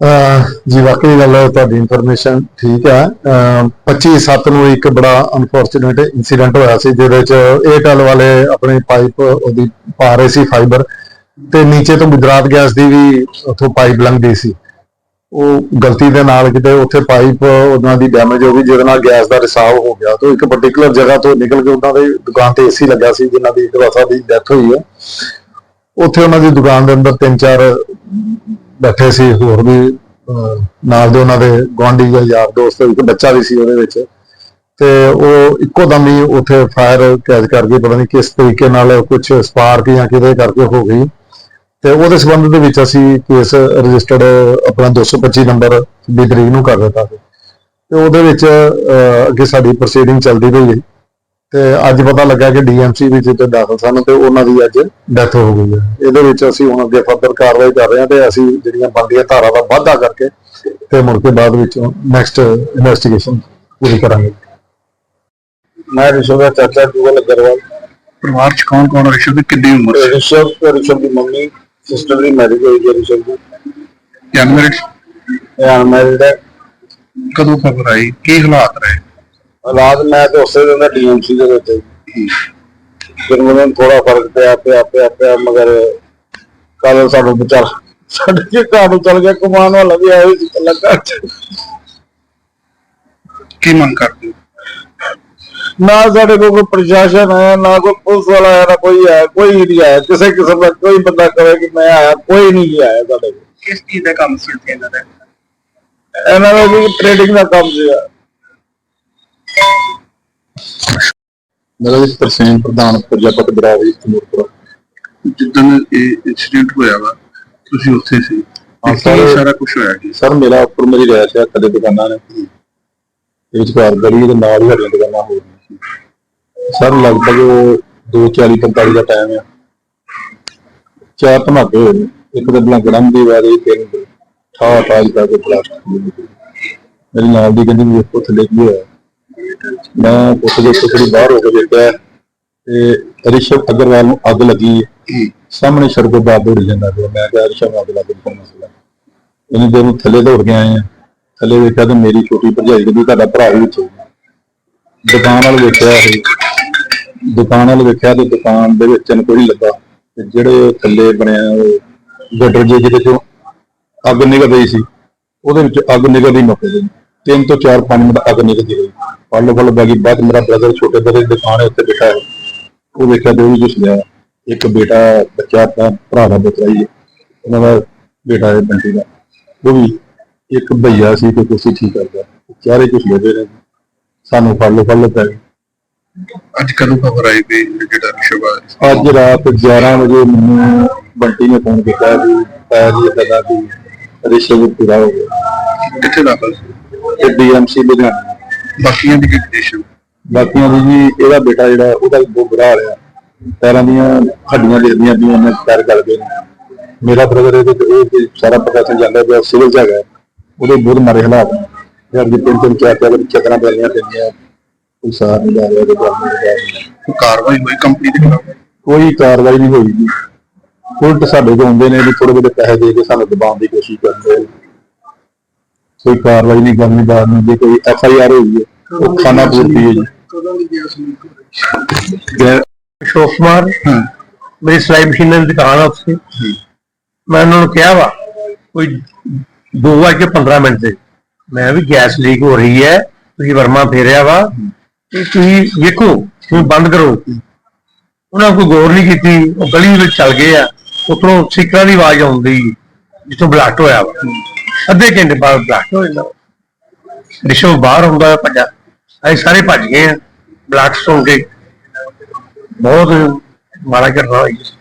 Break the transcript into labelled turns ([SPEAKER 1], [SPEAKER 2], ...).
[SPEAKER 1] ਜੀ ਵਾਕਈ ਗੱਲ ਹੈ, ਤੁਹਾਡੀ ਇਨਫੋਰਮੇਸ਼ਨ ਠੀਕ ਹੈ। ਅਹ 25 ਸੱਤ ਨੂੰ ਇੱਕ ਬੜਾ ਅਨਫੋਰਚੂਨੇਟ ਇਨਸੀਡੈਂਟ ਹੋਇਆ ਸੀ ਜਿਹਦੇ ਵਿੱਚ ਏਅਰਟੈਲ ਵਾਲੇ ਆਪਣੀ ਪਾਈਪ ਉਹਦੀ ਪਾ ਰਹੇ ਸੀ ਫਾਈਬਰ ਤੇ ਨੀਚੇ ਤੋਂ ਗੁਜਰਾਤ ਗੈਸ ਦੀ ਵੀ ਉੱਥੋਂ ਪਾਈਪ ਲੰਘਦੀ ਸੀ। ਉਹ ਗਲਤੀ ਦੇ ਨਾਲ ਕਿਤੇ ਉੱਥੇ ਪਾਈਪ ਉਹਨਾਂ ਦੀ ਡੈਮੇਜ ਹੋ ਗਈ ਜਿਹਦੇ ਨਾਲ ਗੈਸ ਦਾ ਰਿਸਾਵ ਹੋ ਗਿਆ। ਤੋਂ ਇੱਕ ਪਾਰਟਿਕੂਲਰ ਜਗ੍ਹਾ ਤੋਂ ਨਿਕਲ ਕੇ ਉਹਨਾਂ ਦੀ ਦੁਕਾਨ ਤੇ ਏਸੀ ਲੱਗਾ ਸੀ ਜਿਨ੍ਹਾਂ ਦੀ ਇੱਕ ਵਾਸਾ ਦੀ ਡੈਥ ਹੋਈ ਹੈ। ਉੱਥੇ ਉਹਨਾਂ ਦੀ ਦੁਕਾਨ ਦੇ ਅੰਦਰ ਤਿੰਨ ਚਾਰ ਬੈਠੇ ਸੀ ਹੋਰ ਵੀ ਨਾਲ ਦੇ ਉਹਨਾਂ ਦੇ ਗੁਆਂਢੀ ਜਾਂ ਯਾਰ ਦੋਸਤ, ਇੱਕ ਬੱਚਾ ਵੀ ਸੀ ਉਹਦੇ ਵਿੱਚ। ਤੇ ਉਹ ਇੱਕੋ ਦਮ ਹੀ ਉੱਥੇ ਫਾਇਰ ਕੈਚ ਕਰ ਗਈ, ਪਤਾ ਨਹੀਂ ਕਿਸ ਤਰੀਕੇ ਨਾਲ ਕੁਝ ਸਪਾਰਕ ਜਾਂ ਕਿਹਦੇ ਕਰਕੇ ਹੋ ਗਈ। ਤੇ ਉਹਦੇ ਸੰਬੰਧ ਦੇ ਵਿੱਚ ਅਸੀਂ ਕੇਸ ਰਜਿਸਟਰਡ ਆਪਣਾ 225 ਨੰਬਰ ਦੀ ਤਰੀਕ ਨੂੰ ਕਰ ਦਿੱਤਾ। ਸੀ ਤੇ ਉਹਦੇ ਵਿੱਚ ਅੱਗੇ ਸਾਡੀ ਪ੍ਰੋਸੀਡਿੰਗ ਚੱਲਦੀ ਪਈ ਹੈ। ਤੇ ਅੱਜ ਪਤਾ ਲੱਗਾ ਕਿ ਡੀਐਮਸੀ ਵਿੱਚ ਤੇ ਦਾਖਲ ਸਨ ਤੇ ਉਹਨਾਂ ਦੀ ਅੱਜ ਡੈਥ ਹੋ ਗਈ ਹੈ। ਇਹਦੇ ਵਿੱਚ ਅਸੀਂ ਹੁਣ ਅੱਗੇ ਫਰਦਰ ਕਾਰਵਾਈ ਕਰ ਰਹੇ ਹਾਂ ਤੇ ਅਸੀਂ ਜਿਹੜੀਆਂ ਬਣਦੀਆਂ ਧਾਰਾ ਦਾ ਵਾਧਾ ਕਰਕੇ ਤੇ ਮੁੜ ਕੇ ਬਾਅਦ ਵਿੱਚ ਨੈਕਸਟ ਇਨਵੈਸਟੀਗੇਸ਼ਨ ਪੂਰੀ ਕਰਾਂਗੇ।
[SPEAKER 2] ਮੈਂ ਰਿਸ਼ਵ ਦਾ ਚਾਚਾ ਜੁਗਲ ਅਗਰਵਾਲ।
[SPEAKER 3] ਪਰਿਵਾਰ ਚ ਕੌਣ ਕੌਣ ਰਿਸ਼ਵ ਦੀ ਕਿੰਨੀ ਉਮਰ ਸੀ?
[SPEAKER 2] ਰਿਸ਼ਵ ਤੇ ਰਿਸ਼ਵ ਦੀ ਮੰਮੀ ਸਿਸਟਰ ਦੀ ਮੈਰਿਜ ਹੋਈ ਹੈ ਰਿਸ਼ਵ ਦੀ।
[SPEAKER 3] ਯੰਗ ਮੈਰਿਡ
[SPEAKER 2] ਇਹ ਅਨਮੈਰਿਡ ਹੈ।
[SPEAKER 3] ਕਦੋਂ ਖਬਰ ਆਈ? ਕੀ ਹਾਲਾਤ ਰਹੇ?
[SPEAKER 2] ਰਾਤ ਮੈਂ ਤੇ ਉਸੇ ਦਿਨ ਦਾ ਡੀਐਮਸੀ ਦੇ ਵਿੱਚ ਸੀ। ਫਿਰ ਮੈਨੂੰ ਥੋੜਾ ਫ਼ਰਕ ਪਿਆ ਪਿਆ ਪਿਆ ਪਿਆ ਮਗਰ ਕੱਲ ਸਾਨੂੰ ਵਿਚਾਰ ਸਾਡੇ ਕੇ ਘਰ ਨੂੰ ਚਲ ਗਿਆ ਕਮਾਨ ਵਾਲਾ ਵੀ ਆਇਆ ਸੀ ਕੱਲਾ ਘਰ
[SPEAKER 3] ਕੀ ਮੰਗ ਕਰਦੇ?
[SPEAKER 2] ਨਾ ਸਾਡੇ ਕੋਲ ਕੋਈ ਪ੍ਰਸ਼ਾਸਨ ਆਇਆ ਨਾ ਕੋਈ ਪੁਲਿਸ ਵਾਲਾ ਆਇਆ ਨਾ ਕੋਈ ਆਇਆ ਕੋਈ ਨਹੀਂ ਆਇਆ ਕਿਸੇ ਕਿਸਮ ਦਾ ਕੋਈ ਬੰਦਾ ਕਹੇ ਕਿ ਮੈਂ ਆਇਆ ਕੋਈ ਨਹੀਂ ਆਇਆ ਸਾਡੇ ਕੋਲ
[SPEAKER 3] ਕਿਸ ਚੀਜ਼ ਦਾ ਕੰਮ ਸੀ ਇਹਨਾਂ ਦਾ
[SPEAKER 2] ਇਹਨਾਂ ਦਾ ਵੀ ਟ੍ਰੇਡਿੰਗ ਦਾ ਕੰਮ ਸੀਗਾ
[SPEAKER 1] ਮੇਰਾ ਜੀ ਤਰਸੇਮ ਪ੍ਰਧਾਨ ਪ੍ਰਜਾਪਤ ਬਰਾਵੀ ਤਮੂਰਪੁਰ
[SPEAKER 3] ਜਿੱਦਣ ਇਹ ਇਨਸੀਡੈਂਟ ਹੋਇਆ ਵਾ ਤੁਸੀਂ ਉੱਥੇ ਸੀ।
[SPEAKER 1] ਸਾਰੇ-
[SPEAKER 3] ਸਾਰਾ ਕੁਝ ਹੋਇਆ ਜੀ।
[SPEAKER 1] ਸਰ ਮੇਰਾ ਉੱਪਰ ਮੇਰੀ ਰਹਿਸ਼ ਹੈ ਕਦੇ ਦੁਕਾਨਾਂ ਨੇ। ਇਹ ਵਿਚਕਾਰ ਗਲੀ ਦੇ ਨਾਲ ਹੀ ਸਾਡੀਆਂ ਦੁਕਾਨਾਂ ਹੋ ਰਹੀਆਂ ਸੀ। ਸਰ ਲਗਭਗ 2:40 45 ਦਾ ਟਾਈਮ ਆ। ਚਾਰ ਧਮਾਕੇ ਹੋਏ ਇੱਕ ਤਾਂ ਬਲਾਂ ਗੜਮ ਦੀ ਵਾਰੀ ਤਿੰਨ ਠਾ ਠਾ ਪਲਾਸਟਿਕ ਦੀ ਨਿਕਲੀ। ਮੇਰੀ ਨਾਲ ਦੀ ਕਹਿੰਦੀ ਵੀ ਵੇਖੋ ਥੱਲੇ ਕੀ ਹੋਇਆ। ਮੈਂ ਦੇ ਉੱਤੇ ਥੋੜੀ ਬਾਹਰ ਹੋ ਕੇ ਦੇਖਿਆ ਤੇ ਰਿਸ਼ਵ ਅਗਰਵਾਲ ਨੂੰ ਅੱਗ ਲੱਗੀ। ਸਾਹਮਣੇ ਸੜਕ ਤੇ ਬਾਹਰ ਦੌੜ ਜਾਂਦਾ ਪਿਆ ਮੈਂ ਕਿਹਾ ਰਿਸ਼ਵ ਨੂੰ ਅੱਗ ਲੱਗ ਗਈ। ਕੋਈ ਮਸਲਾ। ਇਹਨੇ ਜਦੋਂ ਥੱਲੇ ਦੌੜ ਕੇ ਆਏ ਆ ਥੱਲੇ ਵੇਖਿਆ ਤੇ ਮੇਰੀ ਛੋਟੀ ਭਰਜਾਈ ਕਹਿੰਦੀ ਤੁਹਾਡਾ ਭਰਾ ਵੀ ਵਿੱਚ। ਦੁਕਾਨ ਵਾਲ ਵੇਖਿਆ ਇਹ। ਦੁਕਾਨ ਵਾਲ ਵੇਖਿਆ ਤੇ ਦੁਕਾਨ ਦੇ ਵਿੱਚ ਕੋਈ ਲੱਗਾ। ਤੇ ਜਿਹੜੇ ਥੱਲੇ ਬਣਿਆ ਉਹ ਗਟਰ ਜੇ ਜਿਹਦੇ ਚੋਂ ਅੱਗ ਨਿਕਲ ਰਹੀ ਸੀ ਉਹਦੇ ਵਿੱਚ ਅੱਗ ਨਿਕਲਦੀ ਮੌਕੇ ਤੇ। ਤਿੰਨ ਤੋਂ ਚਾਰ ਪੰਜ ਮਿੰਟ ਅੱਗ ਨਿਕਲਦੀ ਰਹੀ। ਫਲ ਫਲ ਬਾਗੀ ਬਾਅਦ ਮੇਰਾ ਬ੍ਰਦਰ ਛੋਟੇ ਬ੍ਰਦਰ ਦੀ ਦੁਕਾਨ ਹੈ ਉੱਤੇ ਬੈਠਾ ਹੈ। ਉਹ ਵੇਖਿਆ ਉਹ ਵੀ ਘੁਸ ਗਿਆ ਇੱਕ ਬੇਟਾ ਬੱਚਾ ਆਪਣਾ ਭਰਾ ਦਾ ਬੱਚਾ ਹੀ ਹੈ। ਉਹਨਾਂ ਦਾ ਬੇਟਾ ਹੈ ਬੰਟੀ ਦਾ। ਉਹ ਵੀ ਇੱਕ ਭਈਆ ਸੀ ਤੇ ਕੁਰਸੀ ਠੀਕ ਕਰਦਾ। ਚਾਰੇ ਕੁਛ ਲੱਗੇ ਨੇ। ਸਾਨੂੰ ਫੜ ਲੋ ਫੜ ਲੋ ਪੈ
[SPEAKER 3] ਅੱਜ ਕਦੋਂ ਖਬਰ ਆਈ ਵੀ ਜਿਹੜਾ ਰਿਸ਼ਵ
[SPEAKER 1] ਅੱਜ ਰਾਤ 11 ਵਜੇ ਮੈਨੂੰ ਬੰਟੀ ਨੇ ਫੋਨ ਕੀਤਾ ਵੀ ਪੈਰ ਜੀ ਦਾ ਵੀ ਰਿਸ਼ਵ ਪੂਰਾ ਹੋ ਗਿਆ।
[SPEAKER 3] ਕਿੱਥੇ ਦਾਖਲ ਸੀ?
[SPEAKER 1] ਤੇ ਡੀਐਮਸੀ ਲੁਧਿਆਣਾ।
[SPEAKER 3] ਬਾਕੀਆਂ ਦੀ ਕੀ ਕੰਡੀਸ਼ਨ
[SPEAKER 1] ਬਾਕੀਆਂ ਦੀ ਜੀ ਇਹਦਾ ਬੇਟਾ ਜਿਹੜਾ ਉਹਦਾ ਵੀ ਬਹੁਤ ਬੁਰਾ ਹਾਲ ਆ। ਪੈਰਾਂ ਦੀਆਂ ਹੱਡੀਆਂ ਦਿਖਦੀਆਂ ਵੀ ਉਹਨੇ ਪੈਰ ਗਏ ਨੇ। ਮੇਰਾ ਬ੍ਰਦਰ ਇਹਦੇ ਤੇ ਉਹ ਤੇ ਸਾਰਾ ਪ੍ਰੋਫੈਸ਼ਨ ਜਾਂਦਾ ਪਿਆ ਸਿਵਲ ਚ ਹੈਗਾ। ਉਹਦੇ ਬਹੁਤ ਮਾਰੇ ਹਾਲਾਤ ਯਾਰ ਜੀ ਤਿੰਨ ਤਿੰਨ ਚਾਰ ਚਾਰ ਚੱਕਰਾਂ ਪੈਣੀਆਂ ਪੈਂਦੀਆਂ ਕੋਈ ਸਾਰ ਨਹੀਂ ਜਾ ਰਿਹਾ
[SPEAKER 3] ਕੋਈ ਕਾਰਵਾਈ ਹੋਈ ਕੰਪਨੀ ਦੇ ਖਿਲਾਫ?
[SPEAKER 1] ਕੋਈ ਕਾਰਵਾਈ ਨਹੀਂ ਹੋਈ ਜੀ। ਉਲਟ ਸਾਡੇ ਕੋਲ ਆਉਂਦੇ ਨੇ ਵੀ ਥੋੜੇ ਬਹੁਤੇ ਪੈਸੇ ਦੇ ਕੇ ਸਾਨੂੰ ਦਬਾਉਣ ਦੀ ਕੋਸ਼ਿਸ਼ ਕਰਦੇ ਨੇ। ਕੋਈ ਕਾਰਵਾਈ ਨਹੀਂ ਕਰਨੀ ਬਾਅਦ ਨੂੰ ਜੇ ਕੋਈ ਐਫ ਆਈ ਆਰ ਹੋਈ ਹੈ ਉਹ ਖਾਨਾ ਪੂਰਤੀ ਹੈ ਜੀ।
[SPEAKER 3] ਦੀ
[SPEAKER 4] ਅਸ਼ੋਕ ਕੁਮਾਰ। ਮੇਰੀ ਸਿਲਾਈ ਮਸ਼ੀਨਾਂ ਦੀ ਦੁਕਾਨ ਆ ਉੱਥੇ। ਮੈਂ ਉਹਨਾਂ ਨੂੰ ਕਿਹਾ ਵਾ ਕੋਈ 2 ਵਜੇ ਕੇ 15 ਮਿੰਟ ਤੇ ਮੈਂ ਵੀ ਗੈਸ ਲੀਕ ਹੋ ਰਹੀ ਹੈ ਤੁਸੀਂ ਵਰਮਾ ਫੇਰਿਆ ਵਾ। ਤੇ ਤੁਸੀਂ ਵੇਖੋ ਤੁਸੀਂ ਬੰਦ ਕਰੋ। ਉਹਨਾਂ ਕੋਈ ਗੌਰ ਨਹੀਂ ਕੀਤੀ ਉਹ ਗਲੀ ਵਿੱਚ ਚੱਲ ਗਏ ਆ। ਉੱਥੋਂ ਸਿੱਕਰਾਂ ਦੀ ਆਵਾਜ਼ ਆਉਂਦੀ ਜਿੱਥੋਂ ਬਲਾਸਟ ਹੋਇਆ ਵਾ। ਅੱਧੇ ਘੰਟੇ ਬਾਅਦ ਬਲਾਸਟ ਹੋ ਜਾਂਦਾ ਰਿਸ਼ਵ ਬਾਹਰ ਹੁੰਦਾ ਹੈ ਭੱਜਾ ਅਸੀਂ ਸਾਰੇ ਭੱਜ ਗਏ ਆ ਬਲਾਸਟ ਸੁਣ ਕੇ। ਬਹੁਤ ਮਾੜਾ ਘਟਨਾ ਹੋਈ।